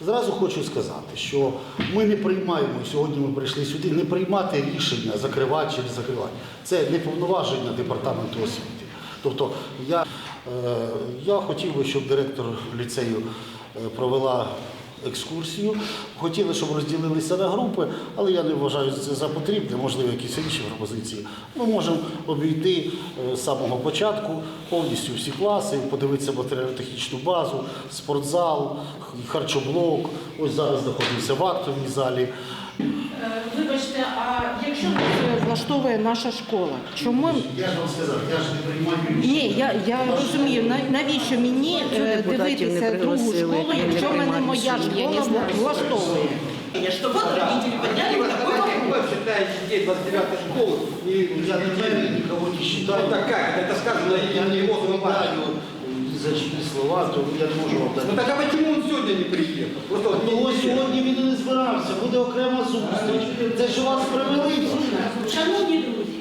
Зразу хочу сказати, що ми не приймаємо, сьогодні ми прийшли сюди, не приймати рішення закривати чи не закривати. Це не повноваження департаменту освіти. Тобто я, е, я хотів би, щоб директор ліцею е, провела екскурсію. Хотіли, щоб розділилися на групи, але я не вважаю це за потрібне, можливо, якісь інші пропозиції. Ми можемо обійти е, з самого початку повністю всі класи, подивитися матеріально-технічну базу, спортзал, харчоблок. Ось зараз знаходимося в актовій залі. Е, Вибачте, а якщо нас влаштовує наша школа, чому Я ж вам сказав, я ж не приймаю рішення. ні, я, я розумію, на- навіщо мені е, депутатів не дивитися другу пригласили, школу, не якщо мене приймають моя рішення? школа влаштовує? Что вот родители подняли вот такой вопрос. Вы считаете детей 29 школы и Я не мене нікого не вважаю. Вот так как? Это сказано Я не не его словами. відповідаю за чиї слова, то я не можу вам дати. Ну так а почему он сегодня не приехал? Просто вот Ну не ось сьогодні він і не збирався, буде окрема зустріч. Це ж вас привели. Шановні друзі,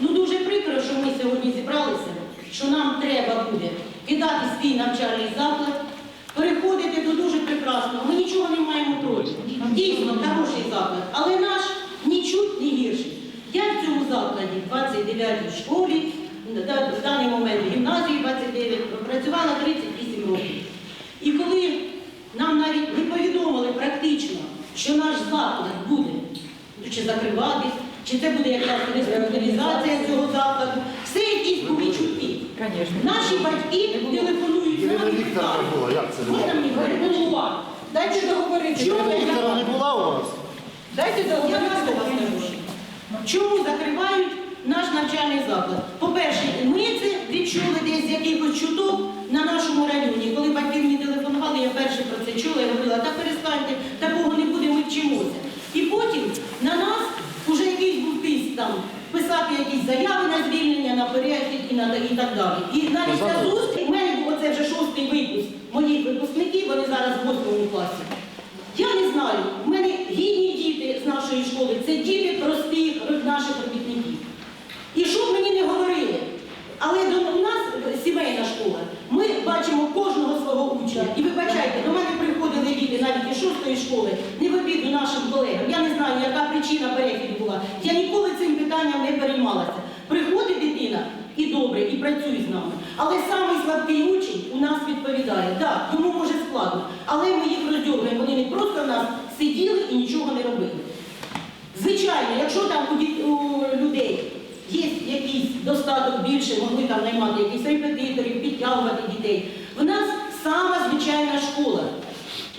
ну дуже прикро, що ми сьогодні зібралися, що нам треба буде кидати свій навчальний заклад, переходити до дуже прекрасного. Ми нічого не маємо проти. Дійсно, хороший заклад, але наш нічуть не гірший. Я в цьому закладі, 29-й школі, в даний момент в гімназії 29, пропрацювала 38 років. І коли нам навіть не повідомили практично, що наш заклад буде чи закриватись, чи це буде якась реструктуризація цього закладу, все якісь були чутки. Наші батьки телефонують нам і кажуть, не можна мені перебувати? Дайте договорити. Вікторовна не була у вас? Дайте Я договорити. Чому закривають наш навчальний заклад? По-перше, ми це відчули десь з якихось чуток на нашому районі. Коли батьки мені телефонували, я перше про це чула, я говорила, та перестаньте, такого не буде, ми вчимося. І потім на нас вже якийсь був тиск там, писати якісь заяви на звільнення, на перехід і, так далі. І навіть ця зустріч, у мене було це вже шостий випуск моїх випускників, вони зараз в восьмому класі. Я не знаю, в мене гідні діти з нашої школи, це діти простих наших робітників. І що б мені не говорили, але у нас сімейна школа, ми бачимо кожного свого учня. І вибачайте, до мене приходили діти навіть із шостої школи, не в обіду нашим колегам. Я не знаю, яка причина перехіду була. Я ніколи цим питанням не переймалася. І добре, і працює з нами. Але самий слабкий учень у нас відповідає, так, йому може складно, але ми їх роздьоргуємо. Вони не просто в нас сиділи і нічого не робили. Звичайно, якщо там у людей є якийсь достаток більше, могли там наймати якихось репетиторів, підтягувати дітей. В нас сама звичайна школа.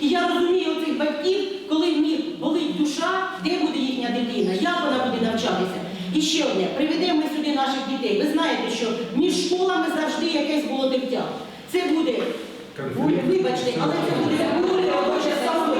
І я розумію цих батьків, коли в них болить душа, де буде їхня дитина, як вона буде навчатися. І ще одне, приведемо ми сюди наших дітей. Ви знаєте, що між школами завжди якесь було дитя. Це буде, вибачте, але це буде буде робоче саме.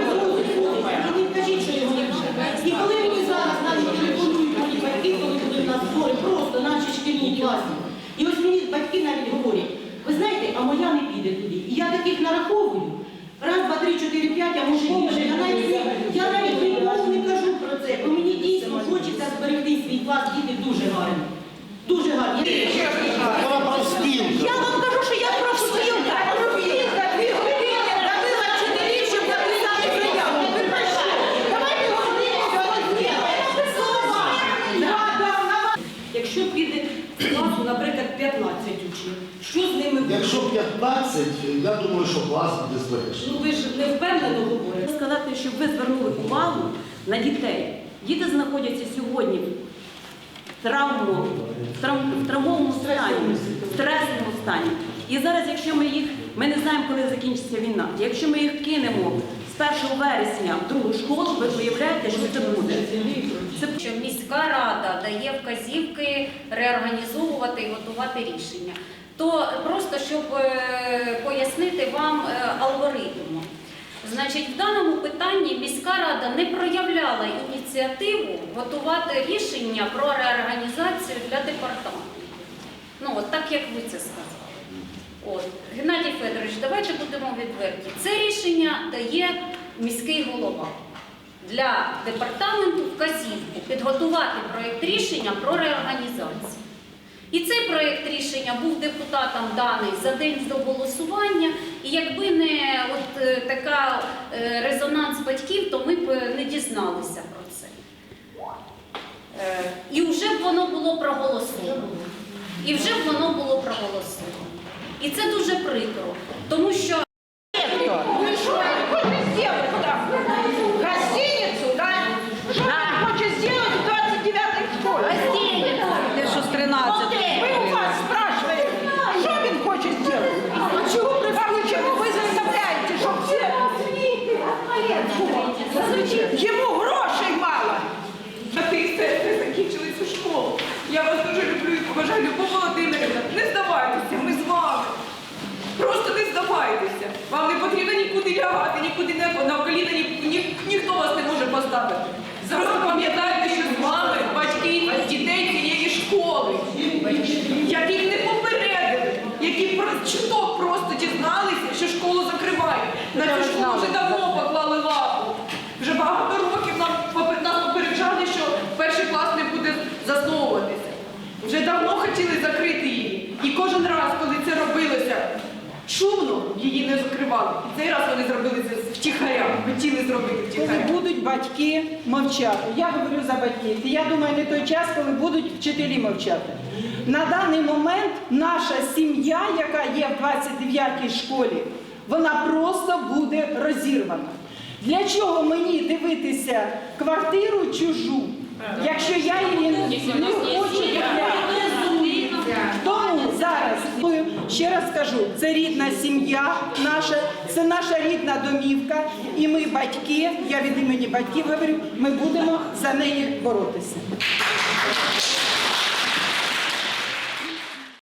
І не кажіть, що його не буде. І коли мені зараз навіть телефонують мої батьки, коли будуть на збори, просто наші шкільні класи. І ось мені батьки навіть говорять, ви знаєте, а моя не піде туди. І я таких нараховую. Раз, два, три, чотири, п'ять, а може більше. Я навіть, я навіть нікому не кажу про це, бо мені дійсно хочеться зберегти свій клас, діти дуже гарні. Дуже гарні. Вона профспілка. Я вам кажу, що я профспілка. Профспілка, дві години робила вчителів, щоб написати заяву. Ви про що? Давайте говорити сьогодні. Якщо піде класу, наприклад, 15 учнів, що з ними буде? Якщо 15, я думаю, що клас буде збережений. Ну ви ж не впевнено говорите. Сказати, щоб ви звернули увагу на дітей. Діти знаходяться сьогодні в травму, в, травмовому стані, в стресному стані. І зараз, якщо ми їх, ми не знаємо, коли закінчиться війна. Якщо ми їх кинемо з 1 вересня в другу школу, ви уявляєте, що це буде. Це що міська рада дає вказівки реорганізовувати і готувати рішення. То просто щоб е, пояснити вам е, алгоритм. Значить, в даному питанні рада не проявляла ініціативу готувати рішення про реорганізацію для департаменту. Ну, от так як ви це сказали. От. Геннадій Федорович, давайте будемо відверті. Це рішення дає міський голова для департаменту вказівку підготувати проєкт рішення про реорганізацію. І цей проєкт рішення був депутатам даний за день до голосування, і якби не от е, така е, резонанс батьків, то ми б е, не дізналися про це. Е, І вже б воно було проголосовано. І вже б воно було проголосовано. І це дуже прикро, тому що і Любов Володимирівна. Не здавайтеся, ми з вами. Просто не здавайтеся. Вам не потрібно нікуди лягати, нікуди не на коліна ні, ні, ніхто вас не може поставити. Зараз пам'ятайте, що з вами батьки дітей цієї школи, яких не попередили, які про чуток просто дізналися, що школу закривають. На цю школу вже давно поклали лапу. Вже багато років нам попе- нас попереджали, що перший клас не буде засновуватися. Вже давно хотіли закрити її. І кожен раз, коли це робилося шумно, її не закривали. І цей раз вони зробили це втіхаря, хотіли зробити Коли будуть батьки мовчати. Я говорю за батьків. І я думаю, не той час, коли будуть вчителі мовчати. На даний момент наша сім'я, яка є в 29-й школі, вона просто буде розірвана. Для чого мені дивитися квартиру чужу, якщо я її не хочу? Тому зараз ще раз кажу, це рідна сім'я наша, це наша рідна домівка, і ми батьки, я від імені батьків говорю, ми будемо за неї боротися.